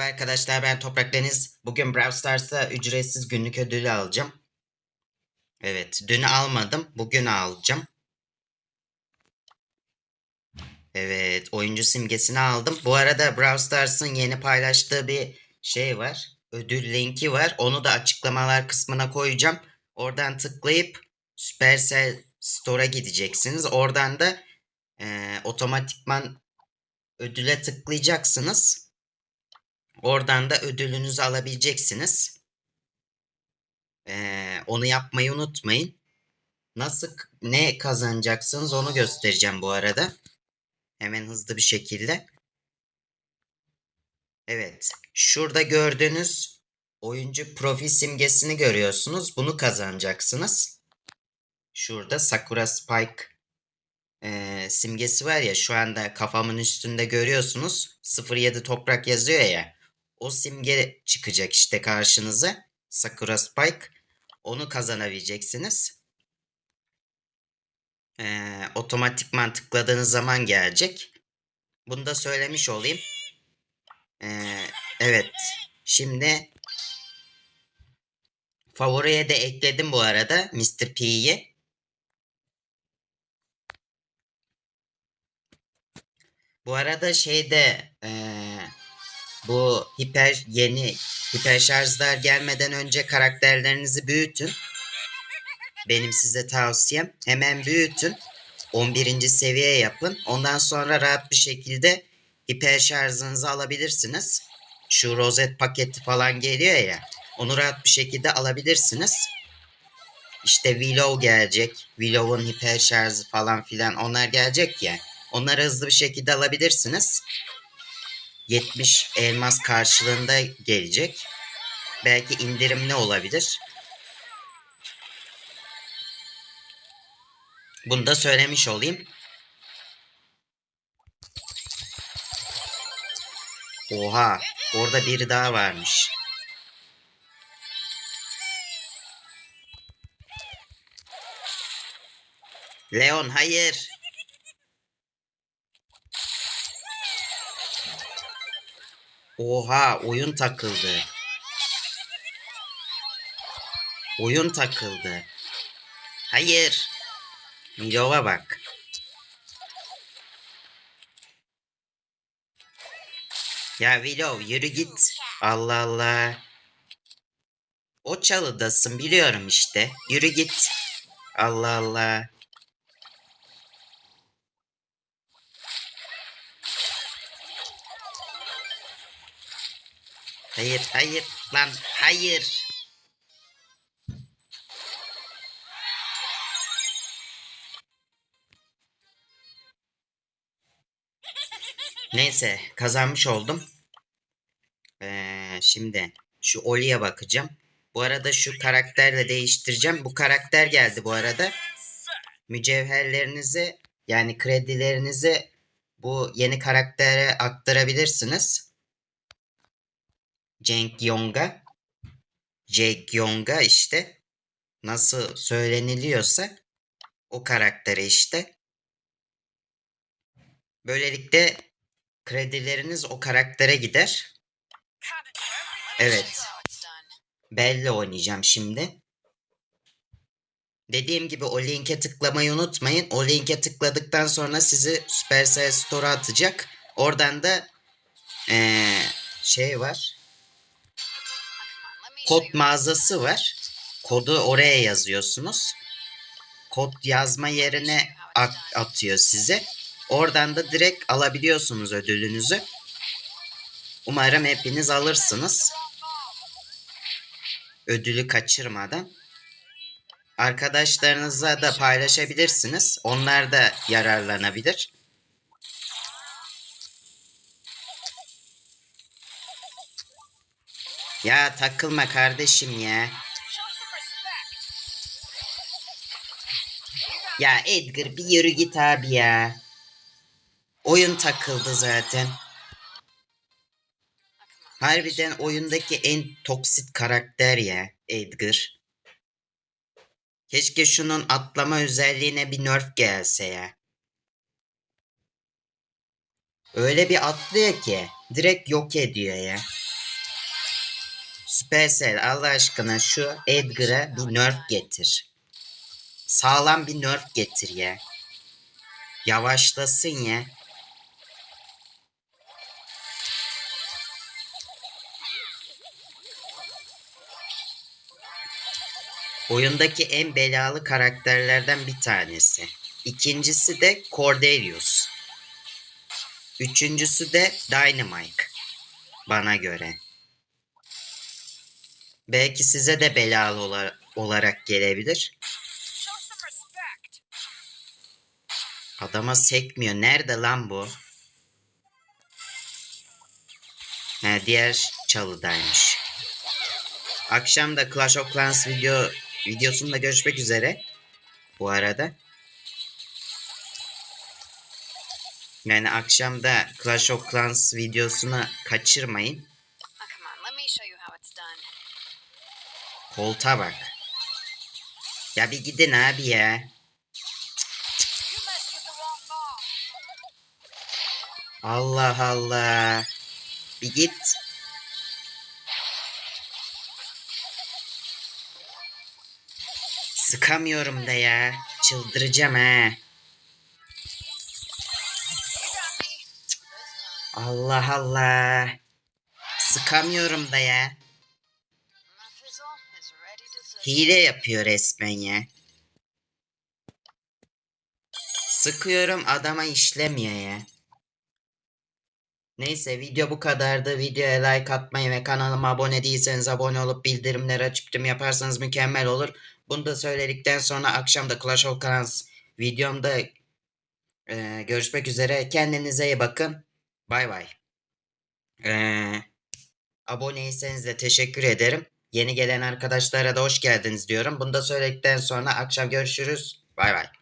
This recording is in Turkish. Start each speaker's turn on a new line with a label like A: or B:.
A: Merhaba arkadaşlar ben Toprak Deniz. Bugün Brawl Stars'a ücretsiz günlük ödülü alacağım. Evet dün almadım bugün alacağım. Evet oyuncu simgesini aldım. Bu arada Brawl Stars'ın yeni paylaştığı bir şey var. Ödül linki var. Onu da açıklamalar kısmına koyacağım. Oradan tıklayıp Supercell Store'a gideceksiniz. Oradan da e, otomatikman ödüle tıklayacaksınız. Oradan da ödülünüzü alabileceksiniz. Ee, onu yapmayı unutmayın. Nasıl ne kazanacaksınız onu göstereceğim bu arada. Hemen hızlı bir şekilde. Evet. Şurada gördüğünüz oyuncu profil simgesini görüyorsunuz. Bunu kazanacaksınız. Şurada Sakura Spike e, simgesi var ya şu anda kafamın üstünde görüyorsunuz. 07 toprak yazıyor ya. O simge çıkacak işte karşınıza. Sakura Spike. Onu kazanabileceksiniz. Ee, otomatikman tıkladığınız zaman gelecek. Bunu da söylemiş olayım. Ee, evet. Şimdi favoriye de ekledim bu arada Mr. P'yi. Bu arada şeyde ee, bu hiper yeni hiper şarjlar gelmeden önce karakterlerinizi büyütün. Benim size tavsiyem hemen büyütün. 11. seviye yapın. Ondan sonra rahat bir şekilde hiper şarjınızı alabilirsiniz. Şu rozet paketi falan geliyor ya. Onu rahat bir şekilde alabilirsiniz. İşte Willow gelecek. Willow'un hiper şarjı falan filan onlar gelecek ya. Onları hızlı bir şekilde alabilirsiniz. 70 elmas karşılığında gelecek. Belki indirimli olabilir. Bunu da söylemiş olayım. Oha, orada biri daha varmış. Leon hayır. Oha oyun takıldı. Oyun takıldı. Hayır. Milov'a bak. Ya Willow yürü git. Allah Allah. O çalıdasın biliyorum işte. Yürü git. Allah Allah. Hayır, hayır lan, hayır. Neyse, kazanmış oldum. Ee, şimdi şu Oli'ye bakacağım. Bu arada şu karakterle değiştireceğim. Bu karakter geldi bu arada. Mücevherlerinizi yani kredilerinizi bu yeni karaktere aktarabilirsiniz. Cenk Yong'a. Cenk Yong'a işte nasıl söyleniliyorsa o karaktere işte. Böylelikle kredileriniz o karaktere gider. Evet. Belle oynayacağım şimdi. Dediğim gibi o linke tıklamayı unutmayın. O linke tıkladıktan sonra sizi Supercell Store'a atacak. Oradan da ee, şey var kod mağazası var. Kodu oraya yazıyorsunuz. Kod yazma yerine at atıyor size. Oradan da direkt alabiliyorsunuz ödülünüzü. Umarım hepiniz alırsınız. Ödülü kaçırmadan. Arkadaşlarınızla da paylaşabilirsiniz. Onlar da yararlanabilir. Ya takılma kardeşim ya. Ya Edgar bir yürü git abi ya. Oyun takıldı zaten. Harbiden oyundaki en toksit karakter ya Edgar. Keşke şunun atlama özelliğine bir nerf gelse ya. Öyle bir atlıyor ki direkt yok ediyor ya. Supercell Allah aşkına şu Edgar'a bir nerf getir. Sağlam bir nerf getir ya. Yavaşlasın ya. Oyundaki en belalı karakterlerden bir tanesi. İkincisi de Cordelius. Üçüncüsü de Dynamite. Bana göre. Belki size de belalı ola- olarak gelebilir. Adama sekmiyor. Nerede lan bu? He, diğer çalıdaymış. Akşam da Clash of Clans video videosunda görüşmek üzere. Bu arada. Yani akşam da Clash of Clans videosunu kaçırmayın. Kolta bak. Ya bir gidin abi ya. Allah Allah. Bir git. Sıkamıyorum da ya. Çıldıracağım ha. Allah Allah. Sıkamıyorum da ya. Hile yapıyor resmen ya. Sıkıyorum adama işlemiyor ya. Neyse video bu kadardı. Videoya like atmayı ve kanalıma abone değilseniz abone olup bildirimleri açıp tüm yaparsanız mükemmel olur. Bunu da söyledikten sonra akşam da Clash of Clans videomda eee, görüşmek üzere. Kendinize iyi bakın. Bay bay. Eee aboneyseniz de teşekkür ederim. Yeni gelen arkadaşlara da hoş geldiniz diyorum. Bunu da söyledikten sonra akşam görüşürüz. Bay bay.